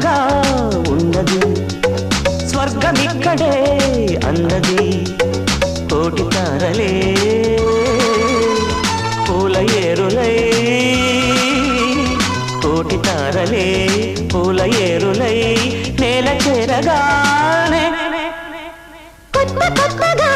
చల్లగా ఉన్నది. స్వర్గమిక్కడే అన్నది. కోటి తారలే పూల ఏరులై. కోటి తారలే పూల ఏరులై నేల చేరగా కొత్త కొత్తగా